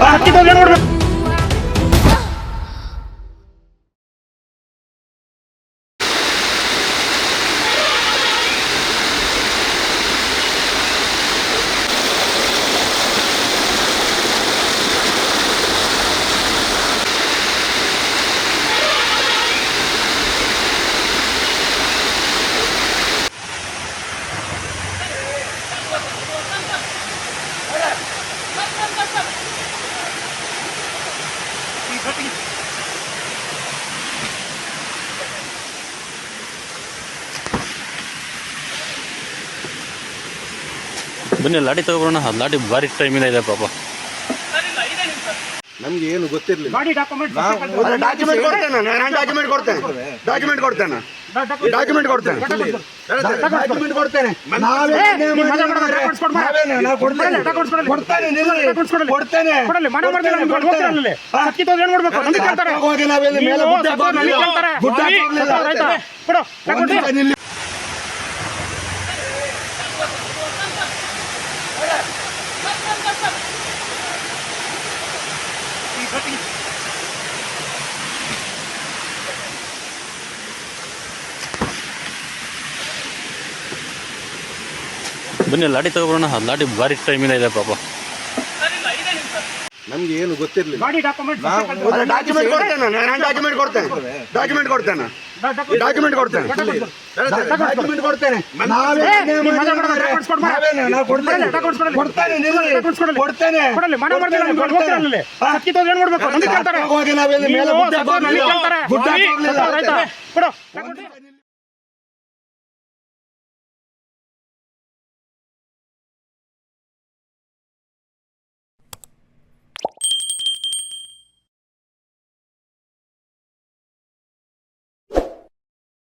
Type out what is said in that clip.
ಮಾಡ್ತೀನಿ ಬನ್ನಿ ಲಾಡಿ ತಗೊಬರೋಣ. ಲಾಡಿ ಬಾರಿ ಭಾರಿ ಇಲ್ಲ ಇದೆ ಪಾಪ. ನಮ್ಗೆ ಏನು ಗೊತ್ತಿರ್ಲಿಲ್ಲ. ಗಾಡಿ ಡಾಕ್ಯುಮೆಂಟ್ ಡಾಕ್ಯುಮೆಂಟ್ ಕೊಡ್ತೇನೆ ನಾನು. ಡಾಕ್ಯುಮೆಂಟ್ ಕೊಡ್ತೇನೆ. ಡಾಕ್ಯುಮೆಂಟ್ ಕೊಡ್ತೇನೆ. ಡಾಕ್ಯುಮೆಂಟ್ ಕೊಡ್ತೇನೆ. ಡಾಕ್ಯುಮೆಂಟ್ ಕೊಡ್ತೇನೆ. ಕೊಡ್ತೇನೆ. ನಿಲ್ಲಿ. ಕೊಡ್ತೇನೆ ಬನ್ನಿ ಲಾಟಿ ತಗೊಬರೋಣ. ಅದು ಲಾಟಿ ಭಾರಿ ಟೈಮಿಂದ ಇದೆ ಪಾಪ. ನಮ್ಗೆ ಏನು ಗೊತ್ತಿರ್ಲಿಲ್ಲ. ಡಾಕ್ಯುಮೆಂಟ್ ಡಾಕ್ಯುಮೆಂಟ್ ಕೊಡ್ತೇನೆ ನಾನು ಡಾಕ್ಯುಮೆಂಟ್ ಕೊಡ್ತೇನೆ. ಡಾಕ್ಯುಮೆಂಟ್ ಕೊಡ್ತೇನೆ. ಡಾಕ್ಯುಮೆಂಟ್ ಕೊಡ್ತೇನೆ. ಡಾಕ್ಯುಮೆಂಟ್ ಕೊಡ್ತೇನೆ. ಕೊಡ್ತೇನೆ. ನಿಲ್ಲಿ. ಕೊಡ್ತೇನೆ.